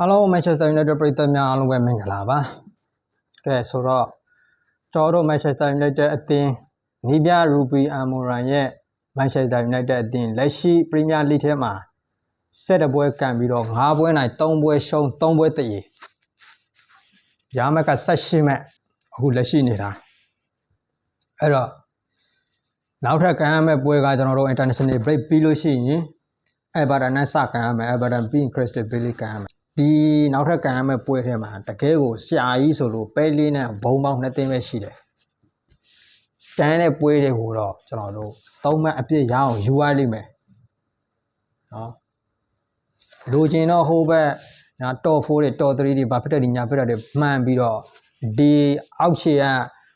အားလုံး Manchester United ပရိသတ်များအားလုံးပဲမင်္ဂလာပါကဲဆိုတော့ကျွန်တော်တို့ Manchester United အသင်းနီးပြရူဘီအမိုရန်ရဲ့ Manchester United အသင်းလက်ရှိ Premier League ထဲမှာဆက်တပွဲကန်ပြီးတော့9ပွဲနိုင်3ပွဲရှုံး3ပွဲတည်ရမက18မဲ့အခုလက်ရှိနေတာအဲ့တော့နောက်ထပ်ကန်ရမယ့်ပွဲကကျွန်တော်တို့ international break ပြီးလို့ရှိရင် Everton နဲ့စကန်ရမယ် Everton ပြီးရင် Crystal Palace ကန်ရမယ် ဒီနောက်ထပ်ကန်ရမယ့်ပွဲထဲမှာတကယ်ကိုဆရာကြီးဆိုလို့ပဲလေးနဲ့ဘုံပေါင်းနှစ်သိန်းပဲရှိတယ်။ကန်တဲ့ပွဲတွေကိုတော့ကျွန်တော်တို့သုံးမှတ်အပြည့်ရအောင်ယူရလိမ့်မယ်။နော်။လိုချင်တော့ဟိုဘက်ညာတော့4တွေတော့3တွေဘာဖြစ်တဲ့ဒီညာဖြစ်တဲ့မှန်ပြီးတော့ဒီအောက်ခြေက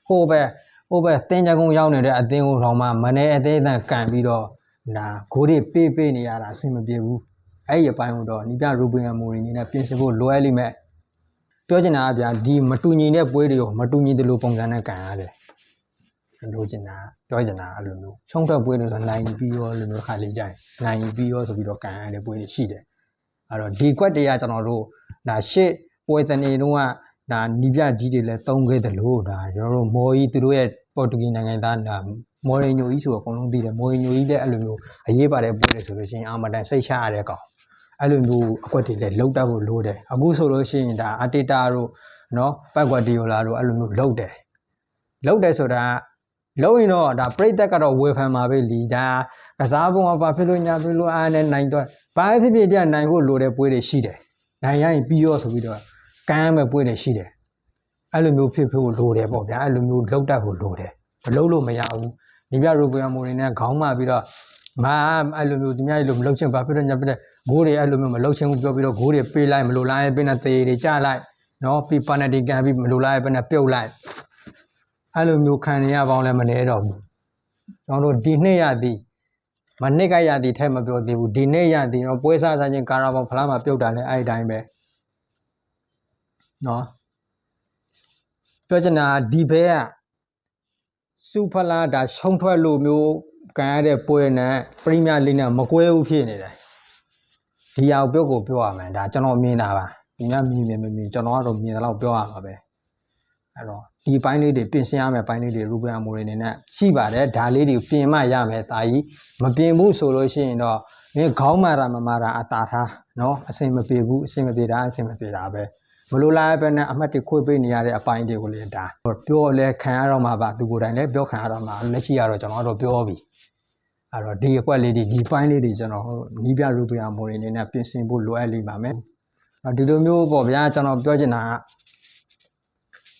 ဟိုဘက်ဟိုဘက်တင်းကြကုန်းရောက်နေတဲ့အသင်းကိုတော့မှမနေအသေးအတန်ကန်ပြီးတော့ဒါဂိုးတွေပေးပေးနေရတာအဆင်မပြေဘူး။ အဲ့ဒီအပိုင်းကိုတော့နီးပြရူဘင်မိုရီနေနဲ့ပြင်ဆင်ဖို့လိုအပ်လိမ့်မယ်။ပြောချင်တာကဗျာဒီမတူညီတဲ့ပွဲတွေကိုမတူညီတဲ့လိုပုံစံနဲ့ကန်ရတယ်။လိုချင်တာပြောချင်တာအဲ့လိုမျိုးချုံထွက်ပွဲတွေဆိုနိုင်ပြီးရောလိုမျိုးခါလေးကြိုင်နိုင်ပြီးရောဆိုပြီးတော့ကန်ရတဲ့ပွဲတွေရှိတယ်။အဲ့တော့ဒီကွက်တွေကကျွန်တော်တို့ဒါရှေ့ပွဲတနေတုန်းကဒါနီးပြကြီးတွေလည်းသုံးခဲ့တယ်လို့ဒါကျွန်တော်တို့မော်ကြီးသူတို့ရဲ့ပေါ်တူဂီနိုင်ငံသားဒါမော်ရီညိုကြီးဆိုတော့အကုန်လုံးသိတယ်မော်ရီညိုကြီးလည်းအဲ့လိုမျိုးအရေးပါတဲ့ပွဲတွေဆိုလို့ရှိရင်အာမတန်စိတ်ချရတဲ့ကောင် အဲ့လိုမျိုးအကွက်တွေလည်းလောက်တတ်ဖို့လိုတယ်အခုဆိုလို့ရှိရင်ဒါအတေတာတို့နော်ပတ်ကွက်တီယိုလာတို့အဲ့လိုမျိုးလောက်တယ်လောက်တယ်ဆိုတာလုံးရင်တော့ဒါပြိသက်ကတော့ဝေဖန်မှာပဲလီဒါကစားပုံကဘာဖြစ်လို့ညာဖြစ်လို့အားနဲ့နိုင်တော့ဘာဖြစ်ဖြစ်တဲ့နိုင်ဖို့လိုတဲ့ပွဲတွေရှိတယ်နိုင်ရရင်ပြီးရောဆိုပြီးတော့ကမ်းရမယ့်ပွဲတွေရှိတယ်အဲ့လိုမျိုးဖြစ်ဖို့လိုတယ်ပေါ့ဗျာအဲ့လိုမျိုးလောက်တတ်ဖို့လိုတယ်မလုပ်လို့မရဘူးညီပြရိုဘီယာမိုတွေနဲ့ခေါင်းမပြီးတော့မအဲ့လိုမျိုးဒီများလိုမလုပ်ချင်ဘာဖြစ်လို့ညာဖြစ်တဲ့ ဂိုးတွေအဲ့လိုမျိုးမလုပ်ချင်ဘူးပြောပြီးတော့ဂိုးတွေပေးလိုက်မလိုလားရဲ့ပေးနေသေးတွေကြားလိုက်နော်ပြီးပနတီကန်ပြီးမလိုလားရဲ့ပေးနေပြုတ်လိုက်အဲ့လိုမျိုးခံရပေါင်းလည်းမနေတော့ဘူးကျွန်တော်တို့ဒီနှစ်ရသည်မနှစ်ကရသည်ထဲမပြောသေးဘူးဒီနေ့ရသည်တော့ပွဲစားစားချင်းကာရာဘောင်ဖလားမှာပြုတ်တာလည်းအဲ့ဒီတိုင်းပဲနော်ပြောချင်တာဒီဘဲကစူဖလာဒါရှုံးထွက်လို့မျိုးကန်ရတဲ့ပွဲနဲ့ပရီးမီယာလိနဲ့မကွဲဘူးဖြစ်နေတယ် ဒီဟာကိုပြောကိုပြောရမယ်ဒါကျွန်တော်မြင်တာပါသူများမြင်မြင်မြင်ကျွန်တော်ကတော့မြင်တယ်လို့ပြောရမှာပဲအဲ့တော့ဒီပိုင်းလေးတွေပြင်ဆင်ရမယ်ပိုင်းလေးတွေရူပန်အမိုတွေနေနဲ့ရှိပါတယ်ဒါလေးတွေပြင်မှရမယ်တာကြီးမပြင်ဘူးဆိုလို့ရှိရင်တော့မင်းခေါင်းမာတာမမာတာအတာထားနော်အစင်မပြေဘူးအစင်မပြေတာအစင်မပြေတာပဲမလိုလားပဲနဲ့အမှတ်တွေခွေပေးနေရတဲ့အပိုင်းတွေကိုလည်းဒါပြောလဲခံရတော့မှာပါသူကိုယ်တိုင်လည်းပြောခံရတော့မှာလက်ရှိကတော့ကျွန်တော်တို့ပြောပြီ အဲ့တော့ဒီအကွက်လေးတွေဒီ file လေးတွေကျွန်တော်နီးပြ Ruby on Rails အနေနဲ့ပြင်ဆင်ဖို့လိုအပ်လိမ့်ပါမယ်။ဒီလိုမျိုးပေါ့ဗျာကျွန်တော်ပြောချင်တာက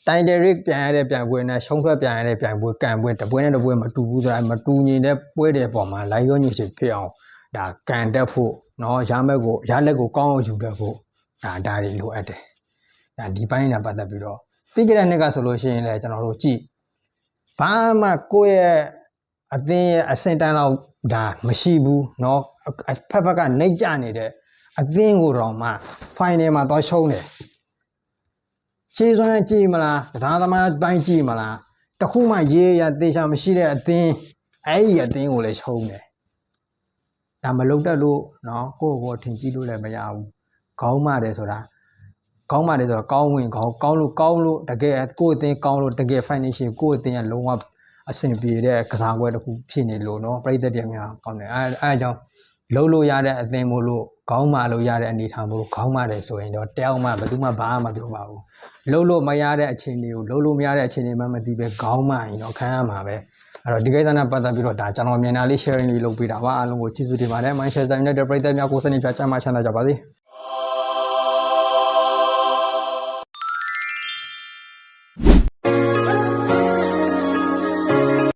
တိုင်းတယ်ရစ်ပြန်ရတဲ့ပြန်ပွဲနဲ့ရှုံးထွက်ပြန်ရတဲ့ပြန်ပွဲကန်ပွဲတပွဲနဲ့တပွဲမတူဘူးဆိုတာမတူညီတဲ့ပွဲတဲ့ပုံမှာလိုက်ရောညစ်ဖြစ်အောင်ဒါကန်တက်ဖို့နော်ရမက်ကိုရလက်ကိုကောင်းအောင်ယူတတ်ဖို့ဒါဒါတွေလိုအပ်တယ်။ဒါဒီပိုင်းနဲ့ပတ်သက်ပြီးတော့ပြီးခဲ့တဲ့နှစ်ကဆိုလို့ရှိရင်လည်းကျွန်တော်တို့ကြည့်ဘာမှကိုယ့်ရဲ့ အသင်းရဲ့အဆင့်တန်းလောက်ဒါမရှိဘူးเนาะဖက်ဖက်ကနေကြနေတဲ့အသင်းကိုတော့မှ final မှာတော့ရှုံးတယ်ခြေစွမ်းကြည့်မလားကစားသမားပိုင်းကြည့်မလားတခုမှရေးရသေချာမရှိတဲ့အသင်းအဲ့ဒီအသင်းကိုလည်းရှုံးတယ်ဒါမလုံတတ်လို့เนาะကိုယ့်ကိုယ်ထင်ကြည့်လို့လည်းမရဘူးခေါင်းမတယ်ဆိုတာကောင်းပါတယ်ဆိုတော့ကောင်းဝင်ကောင်းကောင်းလို့ကောင်းလို့တကယ်ကိုယ့်အသင်းကောင်းလို့တကယ် financial ကိုယ့်အသင်းကလုံးဝ အဆင်ပြေတဲ့ကစားကွက်တစ်ခုဖြစ်နေလို့နော်ပြည်သက်တွေများကောင်းတယ်အဲအဲအကြောင်းလှုပ်လို့ရတဲ့အသင်မို့လို့ခေါင်းမာလို့ရတဲ့အနေထားမို့လို့ခေါင်းမာတယ်ဆိုရင်တော့တယောက်မှဘယ်သူမှဘာမှမပြောပါဘူးလှုပ်လို့မရတဲ့အခြေအနေကိုလှုပ်လို့မရတဲ့အခြေအနေမှမသိပဲခေါင်းမာရင်တော့ခံရမှာပဲအဲ့တော့ဒီကိစ္စနဲ့ပတ်သက်ပြီးတော့ဒါကျွန်တော်မြန်နာလေး sharing လေးလုပ်ပေးတာပါအားလုံးကိုကျေးဇူးတင်ပါတယ် Manchester United ပြည်သက်များကိုစနစ်ပြချမ်းသာကြပါစေ